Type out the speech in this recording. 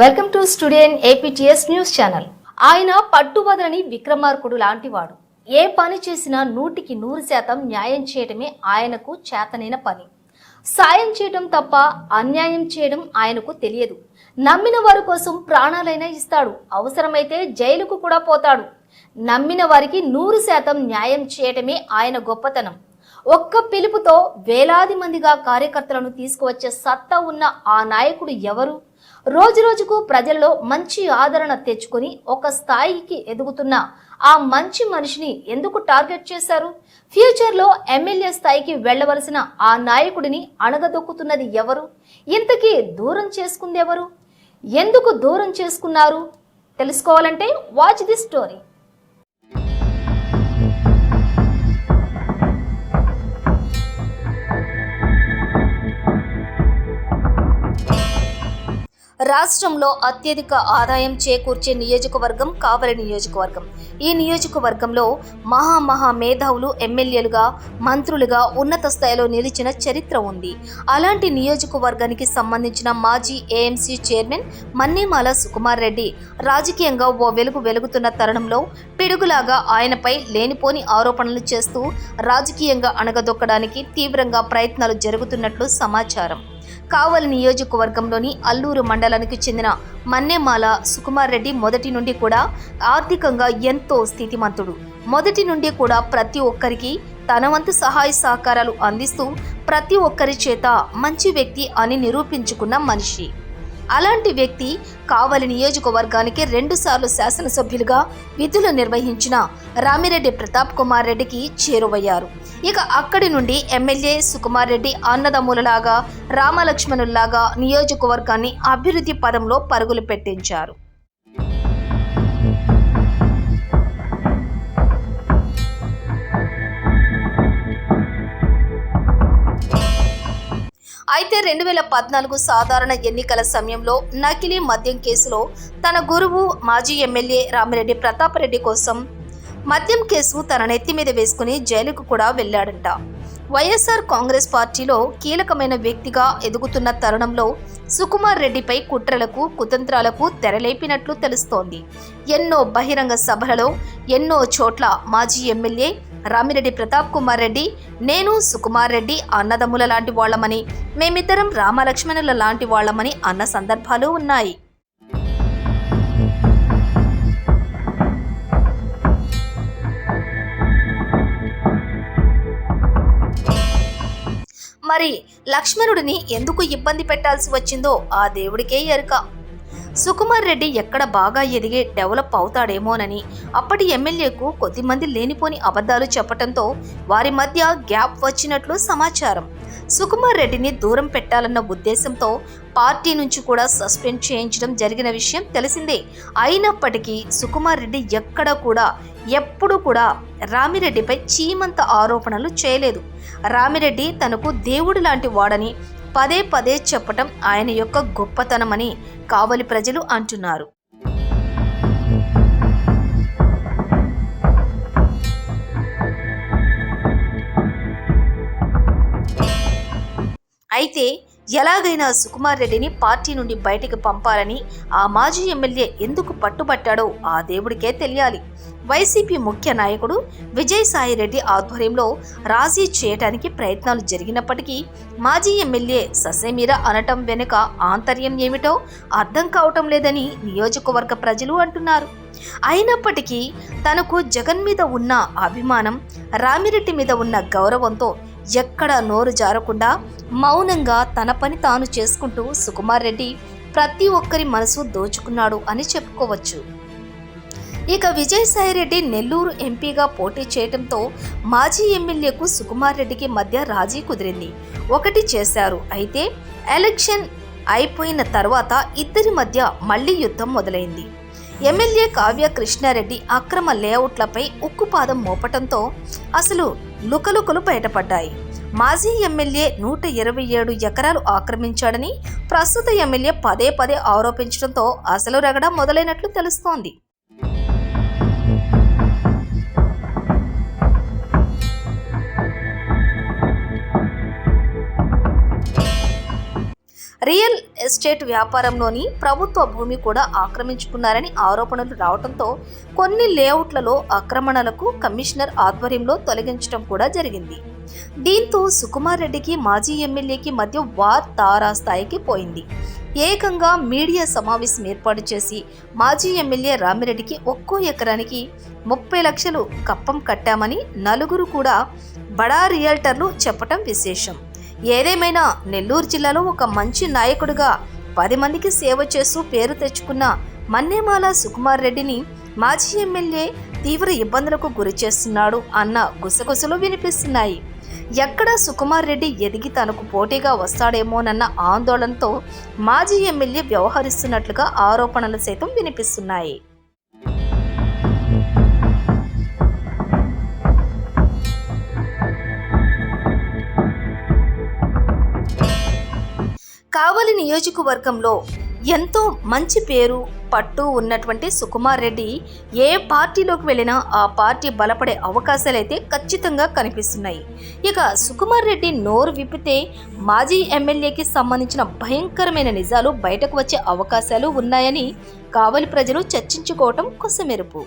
Welcome to స్టూడియన్ APTS news channel. ఆయన పట్టుబదలని విక్రమార్కుడు లాంటివాడు. ఏ పని చేసినా నూటికి నూరు శాతం న్యాయం చేయడమే ఆయనకు చేతనైన పని. సాయం చేయడం తప్ప అన్యాయం చేయడం ఆయనకు తెలియదు. నమ్మిన వారి కోసం ప్రాణాలైనా ఇస్తాడు. అవసరమైతే జైలుకు కూడా పోతాడు. నమ్మిన వారికి నూరు శాతం న్యాయం చేయటమే ఆయన గొప్పతనం. ఒక్క పిలుపుతో వేలాది మందిగా కార్యకర్తలను తీసుకువచ్చే సత్తా ఉన్న ఆ నాయకుడు ఎవరు? రోజు రోజుకు ప్రజల్లో మంచి ఆదరణ తెచ్చుకొని ఒక స్థాయికి ఎదుగుతున్న ఆ మంచి మనిషిని ఎందుకు టార్గెట్ చేశారు? ఫ్యూచర్లో ఎమ్మెల్యే స్థాయికి వెళ్ళవలసిన ఆ నాయకుడిని అణగదొక్కుతున్నది ఎవరు? ఇంతకీ దూరం చేసుకుంది ఎవరు? ఎందుకు దూరం చేసుకున్నారు? తెలుసుకోవాలంటే వాచ్ ది స్టోరీ. రాష్ట్రంలో అత్యధిక ఆదాయం చేకూర్చే నియోజకవర్గం కావలి నియోజకవర్గం. ఈ నియోజకవర్గంలో మహా మహా మేధావులు ఎమ్మెల్యేలుగా మంత్రులుగా ఉన్నత స్థాయిలో నిలిచిన చరిత్ర ఉంది. అలాంటి నియోజకవర్గానికి సంబంధించిన మాజీ ఏఎంసీ చైర్మన్ మన్నిమాల సుకుమార్ రెడ్డి రాజకీయంగా ఓ వెలుగు వెలుగుతున్న తరుణంలో పిడుగులాగా ఆయనపై లేనిపోని ఆరోపణలు చేస్తూ రాజకీయంగా అణగదొక్కడానికి తీవ్రంగా ప్రయత్నాలు జరుగుతున్నట్లు సమాచారం. కావలి నియోజకవర్గంలోని అల్లూరు మండలానికి చెందిన మన్నెమాల సుకుమార్ రెడ్డి మొదటి నుండి కూడా ఆర్థికంగా ఎంతో స్థితిమంతుడు. మొదటి నుండి కూడా ప్రతి ఒక్కరికి తన వంతు సహాయ సహకారాలు అందిస్తూ ప్రతి ఒక్కరి చేత మంచి వ్యక్తి అని నిరూపించుకున్న మనిషి. అలాంటి వ్యక్తి కావలి నియోజకవర్గానికి రెండుసార్లు శాసనసభ్యులుగా విధులు నిర్వహించిన రామిరెడ్డి ప్రతాప్ కుమార్ రెడ్డికి చేరువయ్యారు. ఇక అక్కడి నుండి ఎమ్మెల్యే సుకుమార్ రెడ్డి అన్నదమ్ములలాగా రామలక్ష్మణుల్లాగా నియోజకవర్గాన్ని అభివృద్ధి పదంలో పరుగులు పెట్టించారు. అయితే రెండు వేల పద్నాలుగు సాధారణ ఎన్నికల సమయంలో నకిలీ మద్యం కేసులో తన గురువు మాజీ ఎమ్మెల్యే రామిరెడ్డి ప్రతాప్ రెడ్డి కోసం మద్యం కేసు తన నెత్తి మీద వేసుకుని జైలుకు కూడా వెళ్ళాడంట. వైఎస్ఆర్ కాంగ్రెస్ పార్టీలో కీలకమైన వ్యక్తిగా ఎదుగుతున్న తరుణంలో సుకుమార్ రెడ్డిపై కుట్రలకు కుతంత్రాలకు తెరలేపినట్లు తెలుస్తోంది. ఎన్నో బహిరంగ సభలలో ఎన్నో చోట్ల మాజీ ఎమ్మెల్యే రామిరెడ్డి ప్రతాప్ కుమార్ రెడ్డి నేను సుకుమార్ రెడ్డి అన్నదమ్ముల లాంటి వాళ్ళమని మేమిద్దరం రామలక్ష్మణుల లాంటి వాళ్ళమని అన్న సందర్భాలు ఉన్నాయి. మరి లక్ష్మణుడిని ఎందుకు ఇబ్బంది పెట్టాల్సి వచ్చిందో ఆ దేవుడికే ఎరుక. సుకుమార్ రెడ్డి ఎక్కడ బాగా ఎదిగి డెవలప్ అవుతాడేమోనని అప్పటి ఎమ్మెల్యేకు కొద్దిమంది లేనిపోని అబద్ధాలు చెప్పడంతో వారి మధ్య గ్యాప్ వచ్చినట్లు సమాచారం. సుకుమార్ రెడ్డిని దూరం పెట్టాలన్న ఉద్దేశంతో పార్టీ నుంచి కూడా సస్పెండ్ చేయించడం జరిగిన విషయం తెలిసిందే. అయినప్పటికీ సుకుమార్ రెడ్డి ఎక్కడ కూడా ఎప్పుడు కూడా రామిరెడ్డిపై చీమంత ఆరోపణలు చేయలేదు. రామిరెడ్డి తనకు దేవుడు లాంటి వాడని పదే పదే చెప్పటం ఆయన యొక్క గొప్పతనమని కావలి ప్రజలు అంటున్నారు. అయితే ఎలాగైనా సుకుమార్ రెడ్డిని పార్టీ నుండి బయటకు పంపాలని ఆ మాజీ ఎమ్మెల్యే ఎందుకు పట్టుబట్టాడో ఆ దేవుడికే తెలియాలి. వైసీపీ ముఖ్య నాయకుడు విజయసాయి రెడ్డి ఆధ్వర్యంలో రాజీ చేయటానికి ప్రయత్నాలు జరిగినప్పటికీ మాజీ ఎమ్మెల్యే ససేమీర అనటం వెనుక ఆంతర్యం ఏమిటో అర్థం కావటం లేదని నియోజకవర్గ ప్రజలు అంటున్నారు. అయినప్పటికీ తనకు జగన్ మీద ఉన్న అభిమానం రామిరెడ్డి మీద ఉన్న గౌరవంతో ఎక్కడ నోరు జారకుండా మౌనంగా తన పని తాను చేసుకుంటూ సుకుమార్ రెడ్డి ప్రతి ఒక్కరి మనసు దోచుకున్నాడు అని చెప్పుకోవచ్చు. ఇక విజయసాయిరెడ్డి నెల్లూరు ఎంపీగా పోటీ చేయడంతో మాజీ ఎమ్మెల్యేకు సుకుమార్ రెడ్డికి మధ్య రాజీ కుదిరింది. ఒకటి చేశారు. అయితే ఎలక్షన్ అయిపోయిన తర్వాత ఇద్దరి మధ్య మళ్ళీ యుద్ధం మొదలైంది. ఎమ్మెల్యే కావ్య కృష్ణారెడ్డి అక్రమ లేఅవుట్లపై ఉక్కుపాదం మోపటంతో అసలు లుకలుకలు బయటపడ్డాయి. మాజీ ఎమ్మెల్యే నూట ఇరవై ఏడు ఎకరాలు ఆక్రమించాడని ప్రస్తుత ఎమ్మెల్యే పదే పదే ఆరోపించడంతో అసలు రగడ మొదలైనట్లు తెలుస్తోంది. ఎస్టేట్ వ్యాపారంలోని ప్రభుత్వ భూమి కూడా ఆక్రమించుకున్నారని ఆరోపణలు రావడంతో కొన్ని లేఅవుట్లలో ఆక్రమణలకు కమిషనర్ ఆధ్వర్యంలో తొలగించడం కూడా జరిగింది. దీంతో సుకుమార్ రెడ్డికి మాజీ ఎమ్మెల్యేకి మధ్య వార్ తారాస్థాయికి పోయింది. ఏకంగా మీడియా సమావేశం ఏర్పాటు చేసి మాజీ ఎమ్మెల్యే రామిరెడ్డికి ఒక్కో ఎకరానికి ముప్పై లక్షలు కప్పం కట్టామని నలుగురు కూడా బడా రియల్టర్లు చెప్పటం విశేషం. ఏదేమైనా నెల్లూరు జిల్లాలో ఒక మంచి నాయకుడిగా పది మందికి సేవ చేస్తూ పేరు తెచ్చుకున్న మన్నేమాల సుకుమార్ రెడ్డిని మాజీ ఎమ్మెల్యే తీవ్ర ఇబ్బందులకు గురి చేస్తున్నాడు అన్న గుసగుసలు వినిపిస్తున్నాయి. ఎక్కడ సుకుమార్ రెడ్డి ఎదిగి తనకు పోటీగా వస్తాడేమోనన్న ఆందోళనతో మాజీ ఎమ్మెల్యే వ్యవహరిస్తున్నట్లుగా ఆరోపణలు సైతం వినిపిస్తున్నాయి. కావలి నియోజకవర్గంలో ఎంతో మంచి పేరు పట్టు ఉన్నటువంటి సుకుమార్ రెడ్డి ఏ పార్టీలోకి వెళ్ళినా ఆ పార్టీ బలపడే అవకాశాలైతే ఖచ్చితంగా కనిపిస్తున్నాయి. ఇక సుకుమార్ రెడ్డి నోరు విప్పితే మాజీ ఎమ్మెల్యేకి సంబంధించిన భయంకరమైన నిజాలు బయటకు వచ్చే అవకాశాలు ఉన్నాయని కావలి ప్రజలు చర్చించుకోవటం కొసమెరుపు.